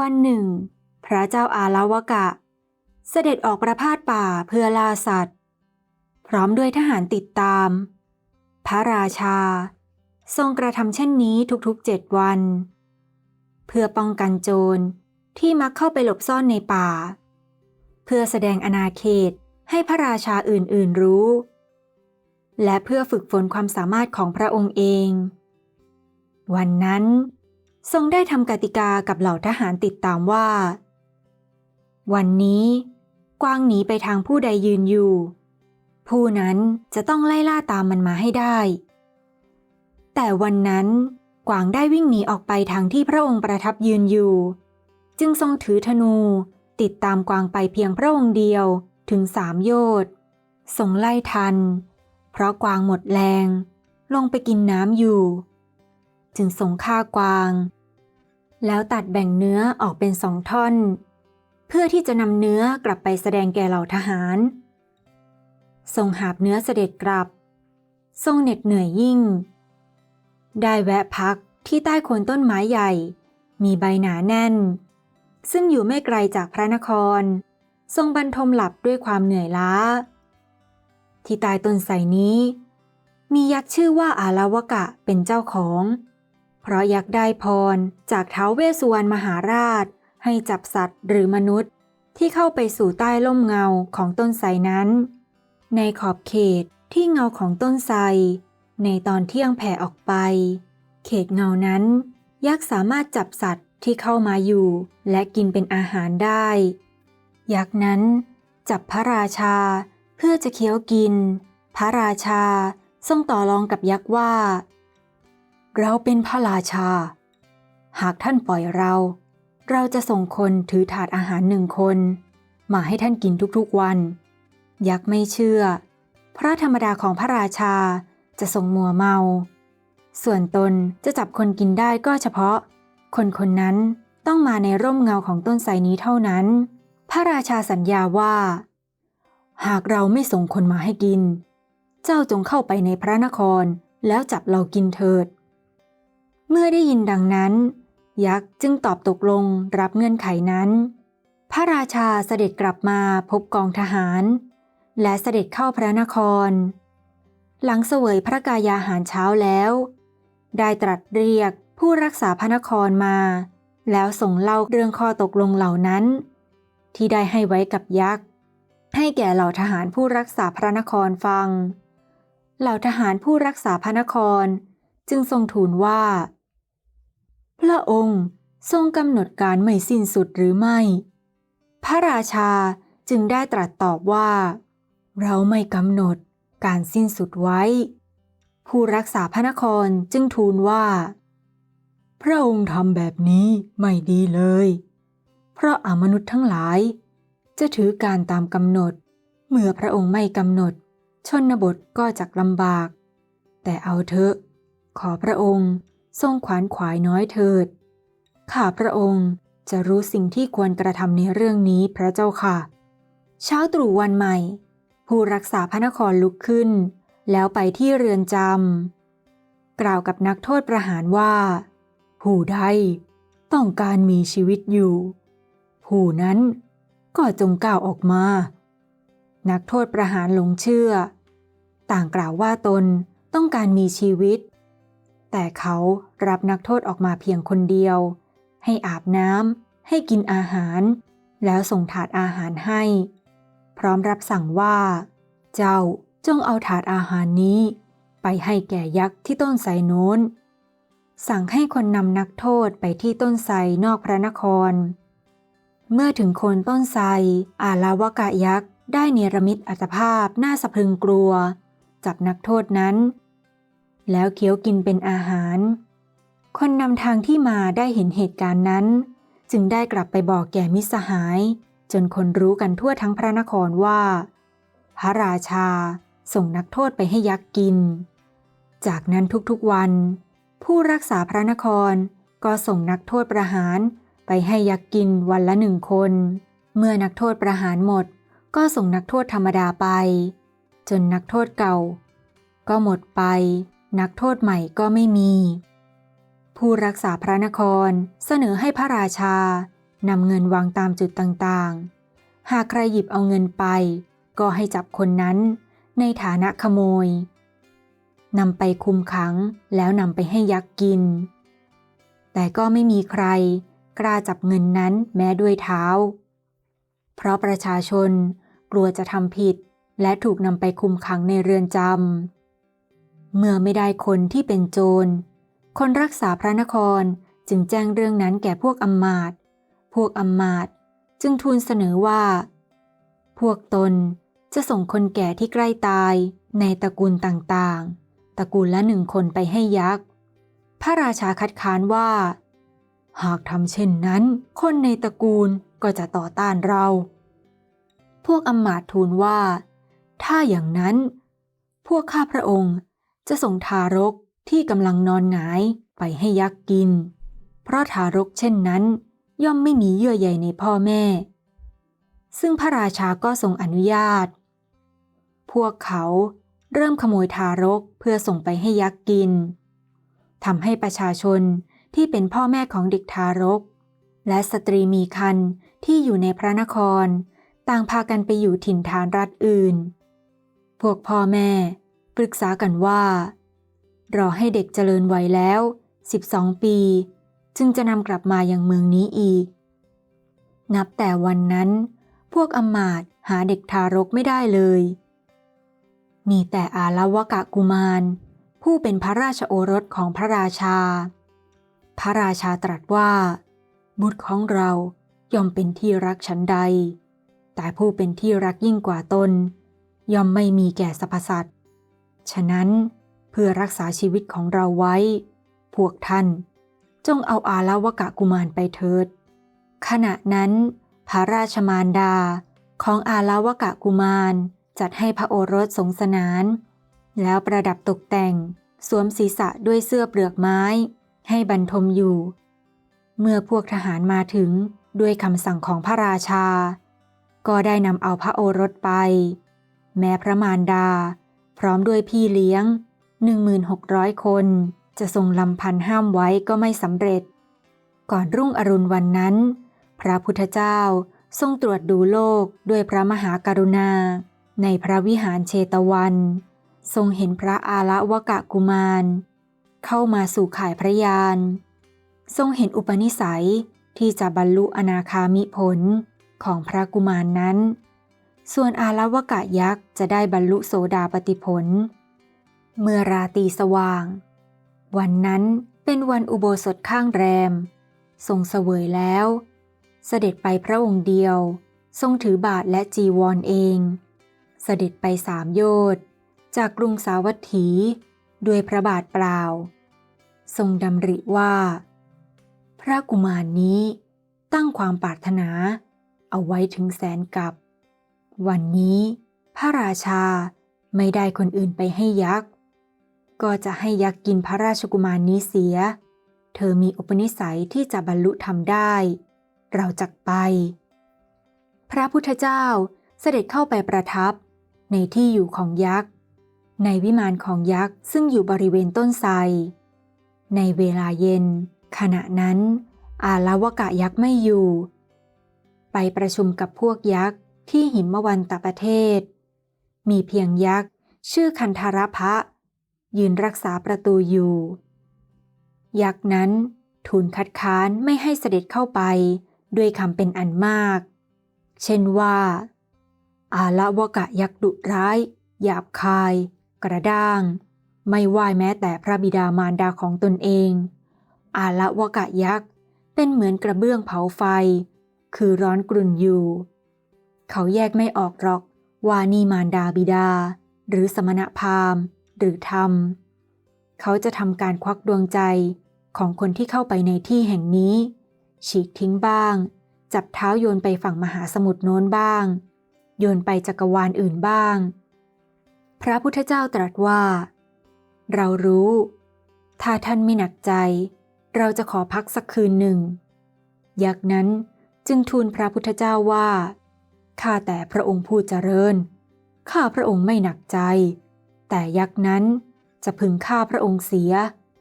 วันหนึ่ง พระเจ้าอาลาวกะ เสด็จออกประพาสป่าเพื่อล่าสัตว์ พร้อมด้วยทหารติดตาม พระราชา ทรงกระทำเช่นนี้ทุกๆเจ็ดวัน เพื่อป้องกันโจรที่มักเข้าไปหลบซ่อนในป่า เพื่อแสดงอาณาเขตให้พระราชาอื่นๆรู้ และเพื่อฝึกฝนความสามารถของพระองค์เอง วันนั้น ทรงได้ทำกติกากับเหล่าทหารติดตามว่า วันนี้ กวางหนีไปทางผู้ใดยืนอยู่ ผู้นั้นจะต้องไล่ล่าตามมันมาให้ได้ แต่วันนั้นกวางได้วิ่งหนีออกไปทางที่พระองค์ประทับยืนอยู่ จึงทรงถือธนูติดตามกวางไปเพียงพระองค์เดียวถึงสามโยชน์ทรงไล่ทัน เพราะกวางหมดแรง ลงไปกินน้ำอยู่ จึงทรงฆ่ากวาง แล้วตัดแบ่งเนื้อออกเป็นสองท่อน เพื่อที่จะนำเนื้อกลับไปแสดงแก่เหล่าทหารทรงหาบเนื้อเสด็จกลับ ทรงเหน็ดเหนื่อยยิ่ง ได้แวะพักที่ใต้โคนต้นไม้ใหญ่ มีใบหนาแน่น ซึ่งอยู่ไม่ไกลจากพระนคร ทรงบรรทมหลับด้วยความเหนื่อยล้า ที่ใต้ต้นไทรนี้ มียักษ์ชื่อว่าอาลาวกะเป็นเจ้าของ เพราะอยักได้พรจากเท้าเวสุวรรณมหาราช ให้จับสัตว์หรือมนุษย์ ที่เข้าไปสู่ใต้ร่มเงาของต้นไทรนั้น ในขอบเขตที่เงาของต้นไทรในตอนเที่ยงแผ่ออกไป เขตเงานั้นยักษ์สามารถจับสัตว์ที่เข้ามาอยู่ และกินเป็นอาหารได้ ยักษ์นั้น จับพระราชาเพื่อจะเคี้ยวกิน พระราชาทรงต่อรองกับยักษ์ว่า เราเป็นพระราชา หากท่านปล่อยเรา เราจะส่งคนถือถาดอาหารหนึ่งคน มาให้ท่านกินทุกๆวัน ยักษ์ไม่เชื่อเพราะธรรมดาของพระราชาจะทรงมัวเมา ส่วนตนจะจับคนกินได้ก็เฉพาะ คนคนนั้นต้องมาในร่มเงาของต้นไทรนี้เท่านั้น พระราชาสัญญาว่า หากเราไม่ส่งคนมาให้กิน เจ้าจงเข้าไปในพระนครแล้วจับเรากินเถิด เมื่อได้ยินดังนั้น ยักษ์จึงตอบตกลงรับเงื่อนไขนั้น พระราชาเสด็จกลับมาพบกองทหาร และเสด็จเข้าพระนคร หลังเสวยพระกายาหารเช้าแล้ว ได้ตรัสเรียกผู้รักษาพระนครมา แล้วส่งเล่าเรื่องข้อตกลงเหล่านั้น ที่ได้ให้ไว้กับยักษ์ให้แก่เหล่าทหารผู้รักษาพระนครฟัง เหล่าทหารผู้รักษาพระนคร จึงทรงทูลว่า พระองค์ทรงกำหนดการไม่สิ้นสุดหรือไม่ พระราชาจึงได้ตรัสตอบว่า เราไม่กำหนดการสิ้นสุดไว้ ผู้รักษาพระนครจึงทูลว่า พระองค์ทำแบบนี้ไม่ดีเลย เพราะอมนุษย์ทั้งหลาย จะถือการตามกำหนด เมื่อพระองค์ไม่กำหนด ชนบทก็จักลำบาก แต่เอาเถอะ ขอพระองค์ทรงขวานขวายน้อยเถิด ข้าพระองค์จะรู้สิ่งที่ควรกระทำในเรื่องนี้พระเจ้าค่ะ เช้าตรู่วันใหม่ ผู้รักษาพระนครลุกขึ้น แล้วไปที่เรือนจำกล่าวกับนักโทษประหารว่า ผู้ใดต้องการมีชีวิตอยู่ ผู้นั้นก็จงก้าวออกมา นักโทษประหารหลงเชื่อ ต่างกล่าวว่าตนต้องการมีชีวิต แต่เขารับนักโทษออกมาเพียงคนเดียว ให้อาบน้ำให้กินอาหาร แล้วส่งถาดอาหารให้ พร้อมรับสั่งว่า เจ้าจงเอาถาดอาหารนี้ ไปให้แก่ยักษ์ที่ต้นไทรโน้น สั่งให้คนนำนักโทษไปที่ต้นไทรนอกพระนคร เมื่อถึงคนต้นไทรอาลาวกะยักษ์ได้เนรมิตอัตภาพน่าสะพรึงกลัว จับนักโทษนั้น แล้วเคี้ยวกินเป็นอาหาร คนนำทางที่มาได้เห็นเหตุการณ์นั้น จึงได้กลับไปบอกแก่มิสหาย จนคนรู้กันทั่วทั้งพระนครว่า พระราชาส่งนักโทษไปให้ยักษ์กิน จากนั้นทุกๆวัน ผู้รักษาพระนครก็ส่งนักโทษประหารไปให้ยักษ์กินวันละหนึ่งคน เมื่อนักโทษประหารหมด ก็ส่งนักโทษธรรมดาไป จนนักโทษเก่า ก็หมดไป นักโทษใหม่ก็ไม่มี ผู้รักษาพระนครเสนอให้พระราชานำเงินวางตามจุดต่างๆ หากใครหยิบเอาเงินไป ก็ให้จับคนนั้นในฐานะขโมยนำไปคุมขังแล้วนำไปให้ยักษ์กิน แต่ก็ไม่มีใครกล้าจับเงินนั้นแม้ด้วยเท้า เพราะประชาชนกลัวจะทำผิดและถูกนำไปคุมขังในเรือนจำ เมื่อไม่ได้คนที่เป็นโจร คนรักษาพระนครจึงแจ้งเรื่องนั้นแก่พวกอำมาตย์พวกอำมาตย์จึงทูลเสนอว่า พวกตนจะส่งคนแก่ที่ใกล้ตายในตระกูลต่างๆ ตระกูลละหนึ่งคนไปให้ยักษ์ พระราชาคัดค้านว่า หากทำเช่นนั้น คนในตระกูลก็จะต่อต้านเรา พวกอำมาตย์ทูลว่า ถ้าอย่างนั้น พวกข้าพระองค์ จะส่งทารกที่กำลังนอนหงายไปให้ยักษ์กิน เพราะทารกเช่นนั้น ย่อมไม่มีเยื่อใยในพ่อแม่ ซึ่งพระราชาก็ทรงอนุญาต พวกเขาเริ่มขโมยทารกเพื่อส่งไปให้ยักษ์กินทำให้ประชาชนที่เป็นพ่อแม่ของเด็กทารก และสตรีมีครรภ์ที่อยู่ในพระนคร ต่างพากันไปอยู่ถิ่นฐานรัฐอื่น พวกพ่อแม่ ปรึกษากันว่า รอให้เด็กเจริญวัยแล้ว 12 ปี จึงจะนำกลับมายังเมืองนี้อีก นับแต่วันนั้น พวกอมาตหาเด็กทารกไม่ได้เลย มีแต่อาลวกะกุมาร ผู้เป็นพระราชโอรสของพระราชา พระราชาตรัสว่า บุตรของเราย่อมเป็นที่รักฉันใด แต่ผู้เป็นที่รักยิ่งกว่าตน ย่อมไม่มีแก่สรรพสัตว ฉะนั้นเพื่อรักษาชีวิตของเราไว้ พวกท่านจงเอาอาลวกะกุมารไปเถิด ขณะนั้น พระราชมารดาของอาลวกะกุมารจัดให้พระโอรสสงสนาน แล้วประดับตกแต่งสวมศีรษะด้วยเสื้อเปลือกไม้ ให้บรรทมอยู่ เมื่อพวกทหารมาถึงด้วยคำสั่งของพระราชา ก็ได้นำเอาพระโอรสไป แม้พระมารดา พร้อมด้วยพี่เลี้ยง 1600 คน จะทรงลำพันห้ามไว้ก็ไม่สำเร็จ ก่อนรุ่งอรุณวันนั้น พระพุทธเจ้าทรงตรวจดูโลกด้วยพระมหากรุณา ในพระวิหารเชตวัน ทรงเห็นพระอาละวกะกุมาร เข้ามาสู่ข่ายพระยาน ทรงเห็นอุปนิสัยที่จะบรรลุอนาคามิผลของพระกุมารนนั้น ส่วนอาลวกะยักษ์จะได้บรรลุโสดาปติผล เมื่อราตีสว่าง วันนั้นเป็นวันอุโบสถข้างแรม ทรงเสวยแล้ว เสด็จไปพระองค์เดียว ทรงถือบาทและจีวรเอง เสด็จไปสามโยชน์จากกรุงสาวัตถีด้วยพระบาทเปล่า ทรงดำริว่า พระกุมารนนี้ตั้งความปรารถนาเอาไว้ถึงแสนกับ วันนี้ พระราชาไม่ได้คนอื่นไปให้ยักษ์ ก็จะให้ยักษ์กินพระราชกุมารนนี้เสีย เธอมีอุปนิสัยที่จะบรรลุธรรมได้ เราจักไป พระพุทธเจ้าเสด็จเข้าไปประทับ ในที่อยู่ของยักษ์ ในวิมานของยักษ์ซึ่งอยู่บริเวณต้นไทร ในเวลาเย็น ขณะนั้น อาลาวกะยักษ์ไม่อยู่ ไปประชุมกับพวกยักษ์ ที่หิมวันตประเทศ มีเพียงยักษ์ ชื่อคันธารพะ ยืนรักษาประตูอยู่ ยักษ์นั้นทูลคัดค้านไม่ให้เสด็จเข้าไปด้วยคำเป็นอันมาก เช่นว่า อาละวกะยักษ์ดุร้าย หยาบคาย กระด้าง ไม่ไหวแม้แต่พระบิดามารดาของตนเอง อาละวกะยักษ์เป็นเหมือนกระเบื้องเผาไฟ คือร้อนกรุ่นอยู่ เขาแยกไม่ออกหรอกว่านี่มารดาบิดา หรือสมณพราหมณ์ หรือธรรม เขาจะทำการควักดวงใจของคนที่เข้าไปในที่แห่งนี้ ฉีกทิ้งบ้าง จับเท้าโยนไปฝั่งมหาสมุทรโน้นบ้าง โยนไปจักรวาลอื่นบ้าง พระพุทธเจ้าตรัสว่า เรารู้ ถ้าท่านไม่หนักใจ เราจะขอพักสักคืนหนึ่งยักษ์นั้นจึงทูลพระพุทธเจ้าว่า ข้าแต่พระองค์ผู้เจริญ ข้าพระองค์ไม่หนักใจ แต่ยักษ์นั้นจะพึงฆ่าพระองค์เสีย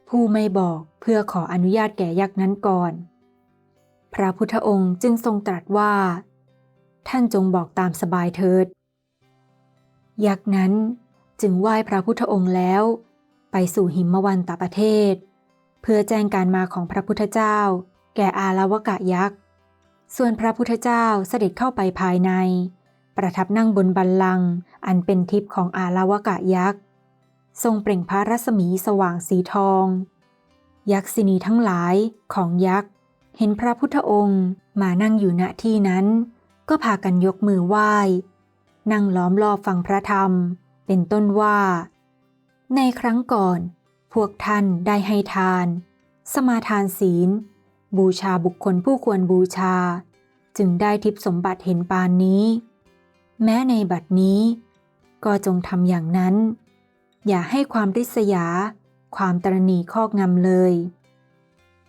ผู้ไม่บอกเพื่อขออนุญาตแก่ยักษ์นั้นก่อน พระพุทธองค์จึงทรงตรัสว่า ท่านจงบอกตามสบายเถิด ยักษ์นั้นจึงไหว้พระพุทธองค์แล้ว ไปสู่หิมวันตประเทศ เพื่อแจ้งการมาของพระพุทธเจ้า แก่อาลาวกะยักษ์ ส่วนพระพุทธเจ้าเสด็จเข้าไปภายใน ประทับนั่งบนบัลลังก์อันเป็นทิพย์ของอาลาวกะยักษ์ ทรงเปล่งพระรัศมีสว่างสีทอง ยักษินีทั้งหลายของยักษ์ เห็นพระพุทธองค์มานั่งอยู่ณที่นั้น ก็พากันยกมือไหว้ นั่งล้อมรอบฟังพระธรรม เป็นต้นว่า ในครั้งก่อน พวกท่านได้ให้ทาน สมาทานศีล บูชาบุคคลผู้ควรบูชา จึงได้ทิพย์สมบัติเห็นปานนี้ แม้ในบัดนี้ ก็จงทำอย่างนั้น อย่าให้ความริษยา ความตรณีคอกงำเลย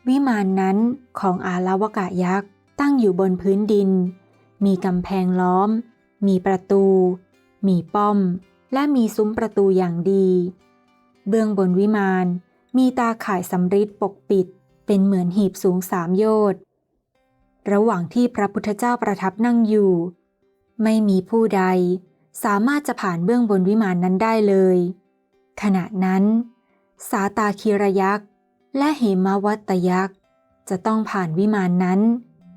วิมานนั้นของอาลาวกะยักษ์ตั้งอยู่บนพื้นดิน มีกำแพงล้อม มีประตู มีป้อม และมีซุ้มประตูอย่างดี เบื้องบนวิมานมีตาข่ายสำริดปกปิด เป็นเหมือนหีบสูงสามโยชน์ระหว่างที่พระพุทธเจ้าประทับนั่งอยู่ ไม่มีผู้ใดสามารถจะผ่านเบื้องบนวิมานนั้นได้เลย ขณะนั้น สาตาคีรยักษ์ และเหมวัตยักษ์ จะต้องผ่านวิมานนั้น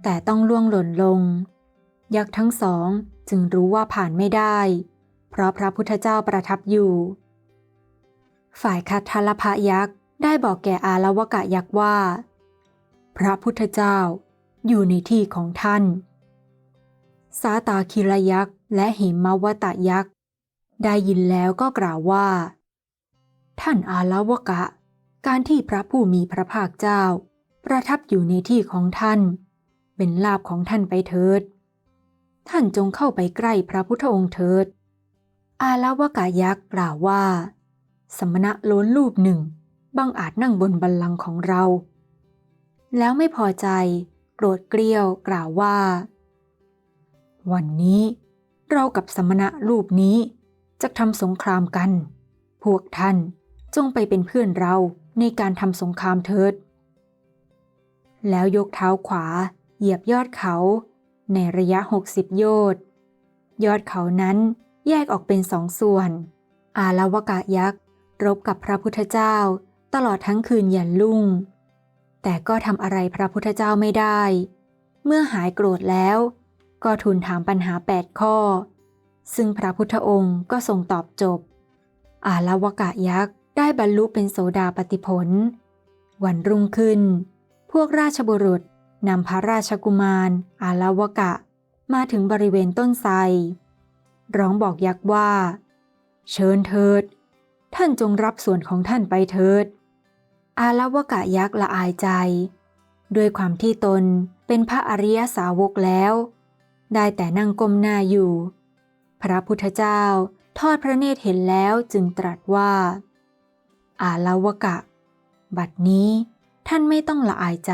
แต่ต้องล่วงหล่นลง ยักษ์ทั้งสองจึงรู้ว่าผ่านไม่ได้ เพราะพระพุทธเจ้าประทับอยู่ ฝ่ายคัทธลพะยักษ์ ได้บอกแก่อาลวกะยักษ์ว่า พระพุทธเจ้าอยู่ในที่ของท่าน สาตาคิรยักษ์และเหมวัตยักษ์ ได้ยินแล้วก็กล่าวว่า ท่านอาลวกะ การที่พระผู้มีพระภาคเจ้า ประทับอยู่ในที่ของท่าน เป็นลาภของท่านไปเถิด ท่านจงเข้าไปใกล้พระพุทธองค์เถิด อาลวกะยักษ์กล่าวว่า สมณะล้นรูปหนึ่ง บังอาจนั่งบนบัลลังก์ของเรา แล้วไม่พอใจ โกรธเกรี้ยวกล่าวว่า วันนี้ เรากับสมณะรูปนี้จะทำสงครามกัน พวกท่านจงไปเป็นเพื่อนเราในการทำสงครามเถิด แล้วยกเท้าขวาเหยียบยอดเขา ในระยะ 60 โยชน์ ยอดเขานั้นแยกออกเป็นสองส่วน อาลาวกะยักษ์รบกับพระพุทธเจ้า ตลอดทั้งคืนยันลุ่ง แต่ก็ทำอะไรพระพุทธเจ้าไม่ได้ เมื่อหายโกรธแล้ว ก็ทูลถามปัญหาแปดข้อ ซึ่งพระพุทธองค์ก็ทรงตอบจบ อาลาวกะยักษ์ได้บรรลุเป็นโสดาปติผล วันรุ่งขึ้น พวกราชบุรุษนำพระราชกุมาร อาลาวกะ มาถึงบริเวณต้นไทรร้องบอกยักษ์ว่า เชิญเถิด ท่านจงรับส่วนของท่านไปเถิด อาลาวกะยักษ์ละอายใจ ด้วยความที่ตนเป็นพระอริยสาวกแล้ว ได้แต่นั่งก้มหน้าอยู่ พระพุทธเจ้าทอดพระเนตรเห็นแล้วจึงตรัสว่า อาลาวกะ บัดนี้ท่านไม่ต้องละอายใจ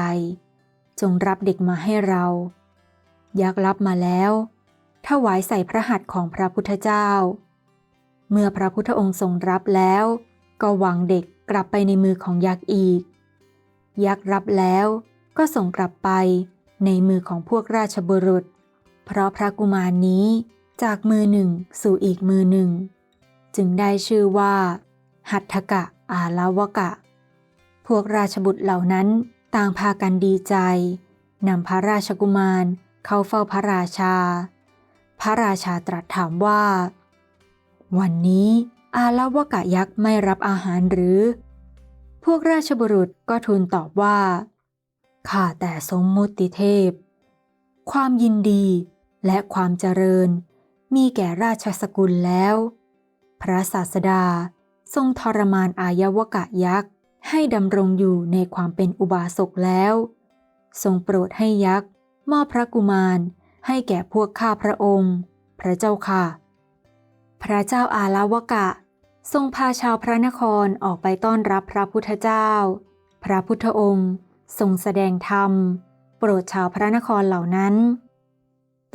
จงรับเด็กมาให้เรายักษ์รับมาแล้วถวายใส่พระหัตถ์ของพระพุทธเจ้า เมื่อพระพุทธองค์ทรงรับแล้ว ก็วางเด็กกลับไปในมือของยักษ์อีก ยักษ์รับแล้วก็ส่งกลับไปในมือของพวกราชบุรุษ เพราะพระกุมารนนี้จากมือหนึ่งสู่อีกมือหนึ่ง จึงได้ชื่อว่า หัตถกะอาลาวกะ พวกราชบุตรเหล่านั้นต่างพากันดีใจนำพระราชกุมารเข้าเฝ้าพระราชา พระราชาตรัสถามว่า วันนี้อาลาวกะยักษ์ไม่รับอาหารหรือ พวกราชบุรุษก็ทูลตอบว่า ข้าแต่สมมุติเทพ ความยินดีและความเจริญ มีแก่ราชสกุลแล้ว พระศาสดาทรงทรมานอายาวกะยักษ์ให้ดำรงอยู่ในความเป็นอุบาสกแล้ว ทรงโปรดให้ยักษ์มอบพระกุมารให้แก่พวกข้าพระองค์ พระเจ้าค่ะ พระเจ้าอาลาวกะ ทรงพาชาวพระนครออกไปต้อนรับพระพุทธเจ้า พระพุทธองค์ ทรงแสดงธรรม โปรดชาวพระนครเหล่านั้น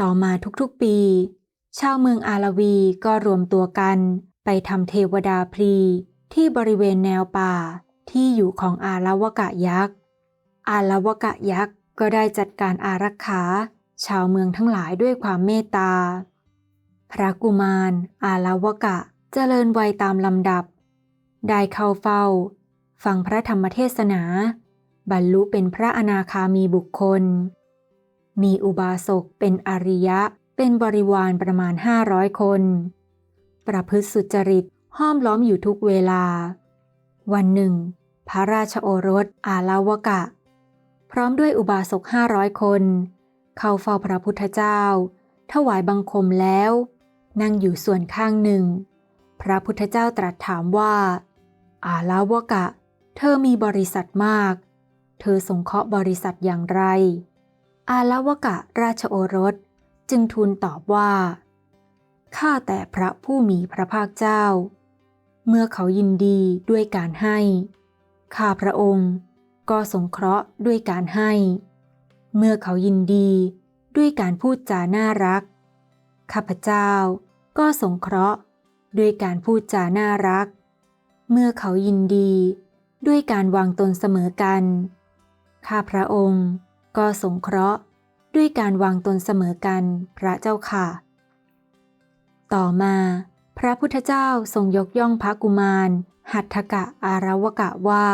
ต่อมาทุกๆปี ชาวเมืองอาลาวีก็รวมตัวกันไปทำเทวดาพรีที่บริเวณแนวป่าที่อยู่ของอาลาวกะยักษ์ อาลาวกะยักษ์ก็ได้จัดการอารักขา ชาวเมืองทั้งหลายด้วยความเมตตา พระกุมาร อาลาวกะ เจริญวัยตามลำดับ ได้เข้าเฝ้า ฟังพระธรรมเทศนา บรรลุเป็นพระอนาคามีบุคคล มีอุบาสกเป็นอริยะ เป็นบริวารประมาณห้าร้อยคน ประพฤติสุจริตห้อมล้อมอยู่ทุกเวลา วันหนึ่ง พระราชโอรส อาลาวกะ พร้อมด้วยอุบาสกห้าร้อยคน เข้าเฝ้าพระพุทธเจ้าถวายบังคมแล้ว นั่งอยู่ส่วนข้างหนึ่ง พระพุทธเจ้าตรัสถามว่า อาลาวกะ เธอมีบริษัทมาก เธอสงเคราะห์บริษัทอย่างไร อาลาวกะราชโอรสจึงทูลตอบว่า ข้าแต่พระผู้มีพระภาคเจ้า เมื่อเขายินดีด้วยการให้ ข้าพระองค์ก็สงเคราะห์ด้วยการให้ เมื่อเขายินดีด้วยการพูดจาน่ารัก ข้าพเจ้า ก็สงเคราะห์ด้วยการพูดจาน่ารัก เมื่อเขายินดี ด้วยการวางตนเสมอกัน ข้าพระองค์ก็สงเคราะห์ด้วยการวางตนเสมอกันพระเจ้าค่ะ ต่อมา พระพุทธเจ้าทรงยกย่องพระกุมาร หัตถกะอารวกะว่า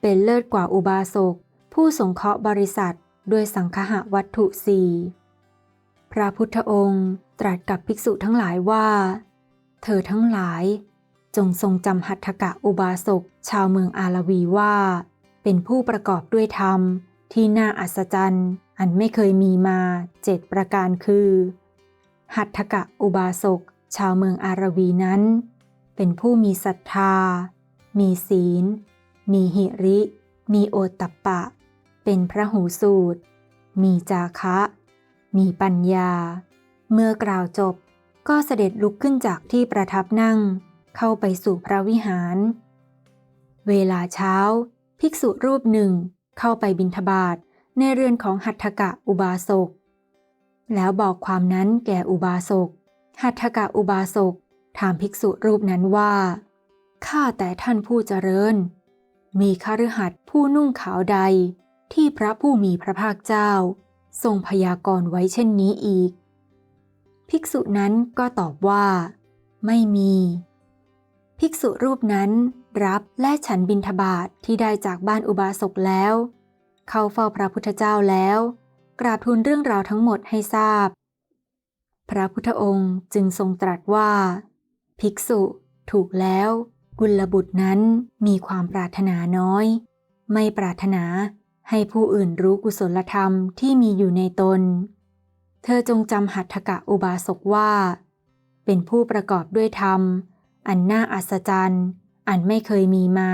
เป็นเลิศกว่าอุบาสกผู้สงเคราะห์บริษัทด้วยสังคหะวัตถุสี่ พระพุทธองค์ตรัสกับภิกษุทั้งหลายว่า เธอทั้งหลาย จงทรงจำหัตถกะอุบาสกชาวเมืองอาลวีว่า เป็นผู้ประกอบด้วยธรรมที่น่าอัศจรรย์ อันไม่เคยมีมาเจ็ดประการคือ หัตถกะอุบาสกชาวเมืองอารวีนั้น เป็นผู้มีศรัทธา มีศีล มีหิริ มีโอตตัปปะ เป็นพระหูสูตร มีจาคะ มีปัญญา เมื่อกล่าวจบก็เสด็จลุกขึ้นจากที่ประทับนั่ง เข้าไปสู่พระวิหาร เวลาเช้า ภิกษุรูปหนึ่งเข้าไปบิณฑบาตในเรือนของหัตถกะอุบาสก แล้วบอกความนั้นแก่อุบาสก หัตถกะอุบาสกถามภิกษุรูปนั้นว่า ข้าแต่ท่านผู้เจริญ มีคฤหัสถ์ผู้นุ่งขาวใดที่พระผู้มีพระภาคเจ้า ทรงพยากรณ์ไว้เช่นนี้อีก ภิกษุนั้นก็ตอบว่า ไม่มี ภิกษุรูปนั้นรับและฉันบิณฑบาทที่ได้จากบ้านอุบาสกแล้ว เข้าเฝ้าพระพุทธเจ้าแล้ว กราบทูลเรื่องราวทั้งหมดให้ทราบ พระพุทธองค์จึงทรงตรัสว่า ภิกษุถูกแล้ว กุลบุตรนั้นมีความปรารถนาน้อย ไม่ปรารถนา ให้ผู้อื่นรู้กุศลธรรมที่มีอยู่ในตน เธอจงจำหัตถกะอุบาสกว่า เป็นผู้ประกอบด้วยธรรม อันน่าอัศจรรย์ อันไม่เคยมีมา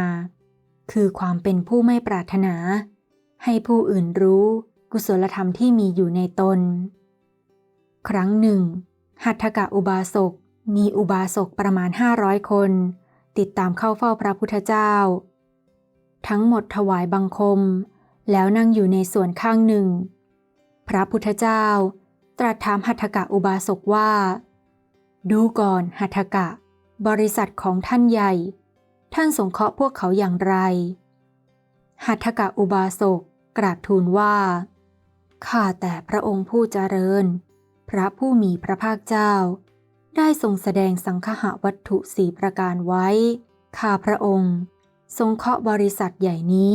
คือความเป็นผู้ไม่ปรารถนา ให้ผู้อื่นรู้กุศลธรรมที่มีอยู่ในตน ครั้งหนึ่ง หัตถกะอุบาสกมีอุบาสกประมาณห้าร้อยคน ติดตามเข้าเฝ้าพระพุทธเจ้า ทั้งหมดถวายบังคม แล้วนั่งอยู่ในส่วนข้างหนึ่ง พระพุทธเจ้า ตรัสถามหัตถกะอุบาสกว่า ดูก่อนหัตถกะ บริษัทของท่านใหญ่ ท่านสงเคราะห์พวกเขาอย่างไร หัตถกะอุบาสกกราบทูลว่า ข้าแต่พระองค์ผู้เจริญ พระผู้มีพระภาคเจ้า ได้ทรงแสดงสังคหะวัตถุสี่ประการไว้ ข้าพระองค์ ทรงเคราะห์บริษัทใหญ่นี้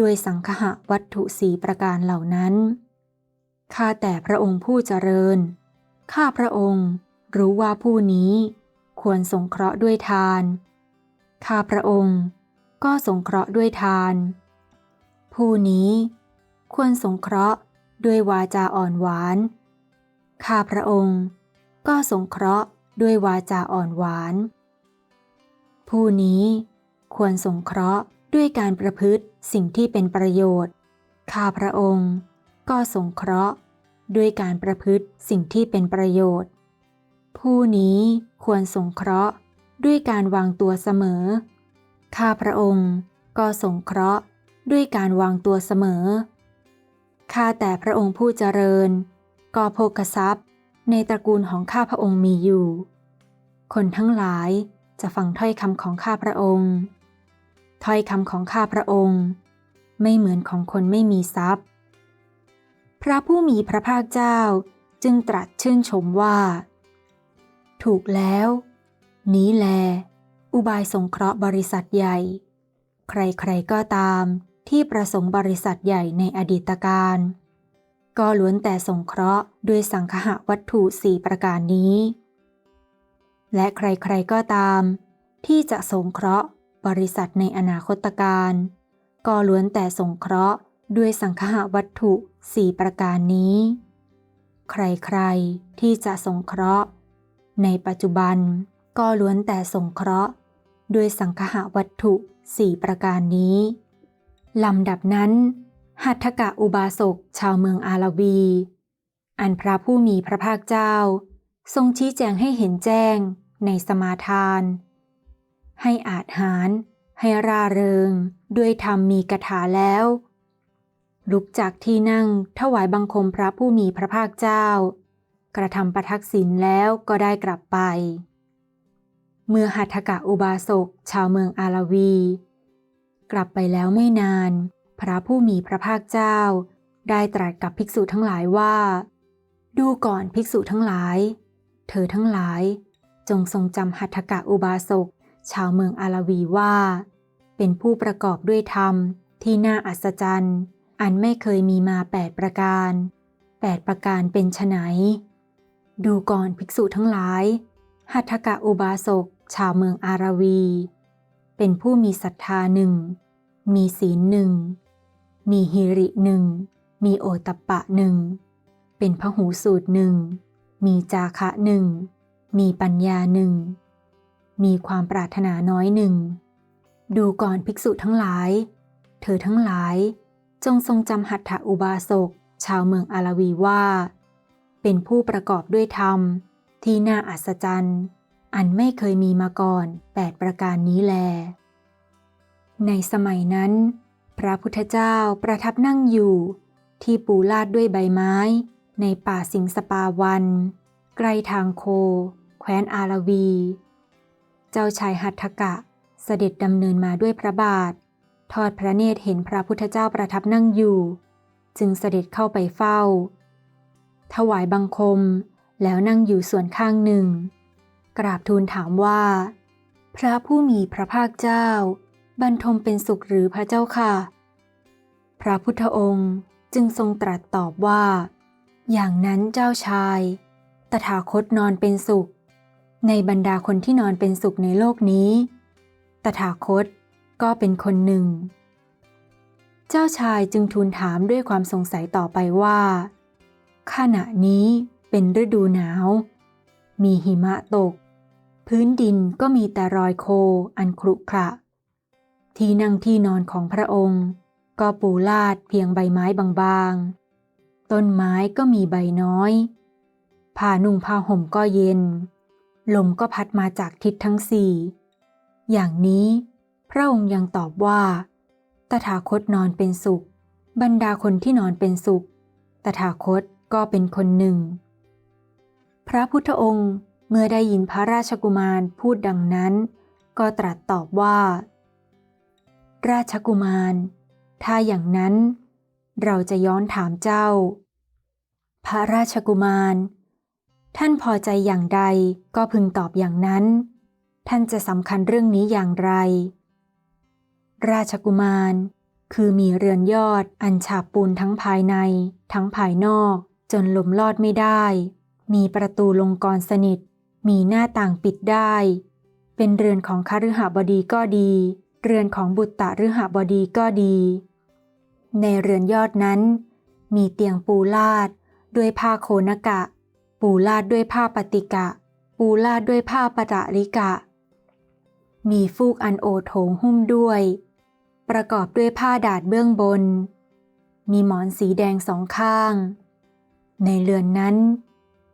ด้วยสังคหะวัตถุสี่ประการเหล่านั้น ข้าแต่พระองค์ผู้เจริญ ข้าพระองค์รู้ว่าผู้นี้ควรสงเคราะห์ด้วยทาน ข้าพระองค์ก็สงเคราะห์ด้วยทาน ผู้นี้ควรสงเคราะห์ด้วยวาจาอ่อนหวาน ข้าพระองค์ก็สงเคราะห์ด้วยวาจาอ่อนหวาน ผู้นี้ควรสงเคราะห์ ด้วยการประพฤติสิ่งที่เป็นประโยชน์ ข้าพระองค์ ก็สงเคราะห์ ด้วยการประพฤติสิ่งที่เป็นประโยชน์ ผู้นี้ควรสงเคราะห์ด้วยการวางตัวเสมอ ข้าพระองค์ก็สงเคราะห์ด้วยการวางตัวเสมอ ข้าแต่พระองค์ผู้เจริญ ก็โภคทรัพย์ ในตระกูลของข้าพระองค์มีอยู่ คนทั้งหลายจะฟังถ้อยคำของข้าพระองค์ ถ้อยคำของข้าพระองค์ ไม่เหมือนของคนไม่มีทรัพย์ พระผู้มีพระภาคเจ้าจึงตรัสชื่นชมว่า ถูกแล้ว นี้แล อุบายสงเคราะห์บริษัทใหญ่ ใครๆก็ตามที่ประสงค์บริษัทใหญ่ในอดีตการ ก็ล้วนแต่สงเคราะห์ด้วยสังคหวัตถุสี่ประการนี้ และใครๆก็ตาม ที่จะสงเคราะห์ บริษัทในอนาคตการ ก็ล้วนแต่สงเคราะห์ด้วยสังคหวัตถุสี่ประการนี้ ใครๆที่จะสงเคราะห์ ในปัจจุบันก็ล้วนแต่สงเคราะห์ ด้วยสังคหวัตถุสี่ประการนี้ลำดับนั้น หัตถกะอุบาสกชาวเมืองอาลาวี อันพระผู้มีพระภาคเจ้า ทรงชี้แจงให้เห็นแจ้งในสมาทาน ให้อาจหาร ให้ร่าเริง ด้วยธรรมมีกถาแล้ว ลุกจากที่นั่งถวายบังคมพระผู้มีพระภาคเจ้า กระทำประทักษิณแล้วก็ได้กลับไป เมื่อหัตถกะอุบาสกชาวเมืองอาลาวี กลับไปแล้วไม่นาน พระผู้มีพระภาคเจ้า ได้ตรัสกับภิกษุทั้งหลายว่า ดูก่อนภิกษุทั้งหลาย เธอทั้งหลายจงทรงจำหัตถกะอุบาสก ชาวเมืองอาลาวีว่า เป็นผู้ประกอบด้วยธรรมที่น่าอัศจรรย์ อันไม่เคยมีมาแปดประการ แปดประการเป็นไฉนดูก่อนภิกษุทั้งหลาย หัตถกะอุบาสกชาวเมืองอาราวี เป็นผู้มีศรัทธาหนึ่ง มีศีลหนึ่ง มีฮิริหนึ่ง มีโอตตัปปะหนึ่ง เป็นพหูสูตรหนึ่ง มีจาคะหนึ่ง มีปัญญาหนึ่ง มีความปรารถนาน้อยหนึ่ง ดูก่อนภิกษุทั้งหลาย เธอทั้งหลาย จงทรงจำหัตถอุบาสกชาวเมืองอาราวีว่า เป็นผู้ประกอบด้วยธรรม ที่น่าอัศจรรย์ อันไม่เคยมีมาก่อนแปดประการนี้แล ในสมัยนั้น พระพุทธเจ้าประทับนั่งอยู่ ที่ปูลาดด้วยใบไม้ ในป่าสิงสปาวันใกลทางโค แคว้นอาราวี เจ้าชายหัตถกะเสด็จดำเนินมาด้วยพระบาท ทอดพระเนตรเห็นพระพุทธเจ้าประทับนั่งอยู่ จึงเสด็จเข้าไปเฝ้า ถวายบังคมแล้วนั่งอยู่ส่วนข้างหนึ่ง กราบทูลถามว่า พระผู้มีพระภาคเจ้า บรรทมเป็นสุขหรือพระเจ้าค่ะ พระพุทธองค์จึงทรงตรัสตอบว่า อย่างนั้นเจ้าชาย ตถาคตนอนเป็นสุข ในบรรดาคนที่นอนเป็นสุขในโลกนี้ ตถาคตก็เป็นคนหนึ่ง เจ้าชายจึงทูลถามด้วยความสงสัยต่อไปว่า ขณะนี้เป็นฤดูหนาว มีหิมะตก พื้นดินก็มีแต่รอยโคอันครุขระ ที่นั่งที่นอนของพระองค์ ก็ปูลาดเพียงใบไม้บางๆ ต้นไม้ก็มีใบน้อย ผ้านุ่งผ้าห่มก็เย็น ลมก็พัดมาจากทิศทั้งสี่อย่างนี้ พระองค์ยังตอบว่า ตถาคตนอนเป็นสุข บรรดาคนที่นอนเป็นสุข ตถาคตก็เป็นคนหนึ่ง พระพุทธองค์เมื่อได้ยินพระราชกุมารพูดดังนั้น ก็ตรัสตอบว่า ราชกุมาร ถ้าอย่างนั้น เราจะย้อนถามเจ้า พระราชกุมาร ท่านพอใจอย่างใดก็พึงตอบอย่างนั้น ท่านจะสำคัญเรื่องนี้อย่างไร ราชกุมาร คือมีเรือนยอดอันฉาบปูนทั้งภายใน ทั้งภายนอกจนลมลอดไม่ได้ มีประตูลงกรสนิท มีหน้าต่างปิดได้ เป็นเรือนของคฤหบดีก็ดี เรือนของบุตรตฤหบดีก็ดี ในเรือนยอดนั้น มีเตียงปูลาด ด้วยผ้าโคนกะ ปูลาดด้วยผ้าปฏิกะ ปูลาดด้วยผ้าปะริกะ มีฟูกอันโอโถงหุ้มด้วย ประกอบด้วยผ้าดาดเบื้องบน มีหมอนสีแดงสองข้าง ในเรือนนั้น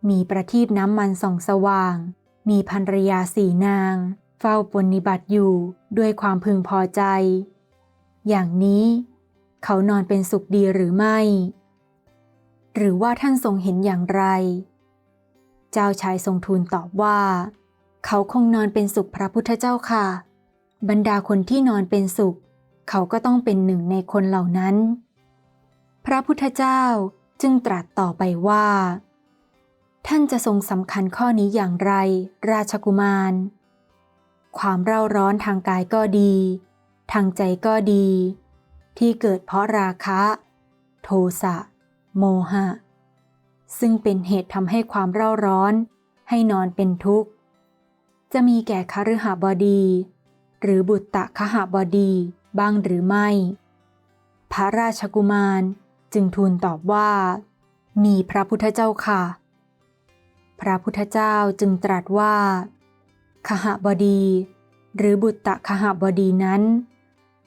มีประทีปน้ำมันส่องสว่าง มีภรรยาสี่นาง เฝ้าปฏิบัติอยู่ด้วยความพึงพอใจ อย่างนี้ เขานอนเป็นสุขดีหรือไม่ หรือว่าท่านทรงเห็นอย่างไร เจ้าชายทรงทูลตอบว่า เขาคงนอนเป็นสุขพระพุทธเจ้าค่ะ บรรดาคนที่นอนเป็นสุข เขาก็ต้องเป็นหนึ่งในคนเหล่านั้น พระพุทธเจ้าจึงตรัสต่อไปว่า ท่านจะทรงสำคัญข้อนี้อย่างไร ราชกุมาร ความเร่าร้อนทางกายก็ดี ทางใจก็ดี ที่เกิดเพราะราคะ โทสะ โมหะ ซึ่งเป็นเหตุทำให้ความเร่าร้อน ให้นอนเป็นทุกข์ จะมีแก่คฤหบดี หรือบุตตะคหบดีบ้างหรือไม่ พระราชกุมารจึงทูลตอบว่า มีพระพุทธเจ้าค่ะ พระพุทธเจ้าจึงตรัสว่าคหบดี หรือบุตตะคหบดีนั้น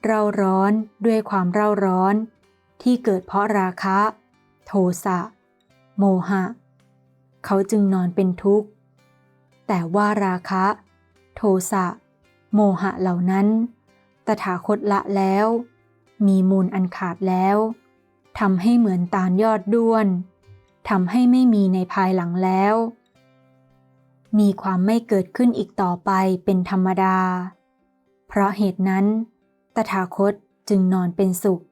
เร่าร้อนด้วยความเร่าร้อน ที่เกิดเพราะราคะ โทสะ โมหะ เขาจึงนอนเป็นทุกข์ แต่ว่าราคะ โทสะ โมหะเหล่านั้น ตถาคตละแล้ว มีมูลอันขาดแล้วทำให้เหมือนตาลยอดด้วนทำให้ไม่มีในภายหลังแล้ว มีความไม่เกิดขึ้นอีกต่อไปเป็นธรรมดา เพราะเหตุนั้น ตถาคตจึงนอนเป็นสุข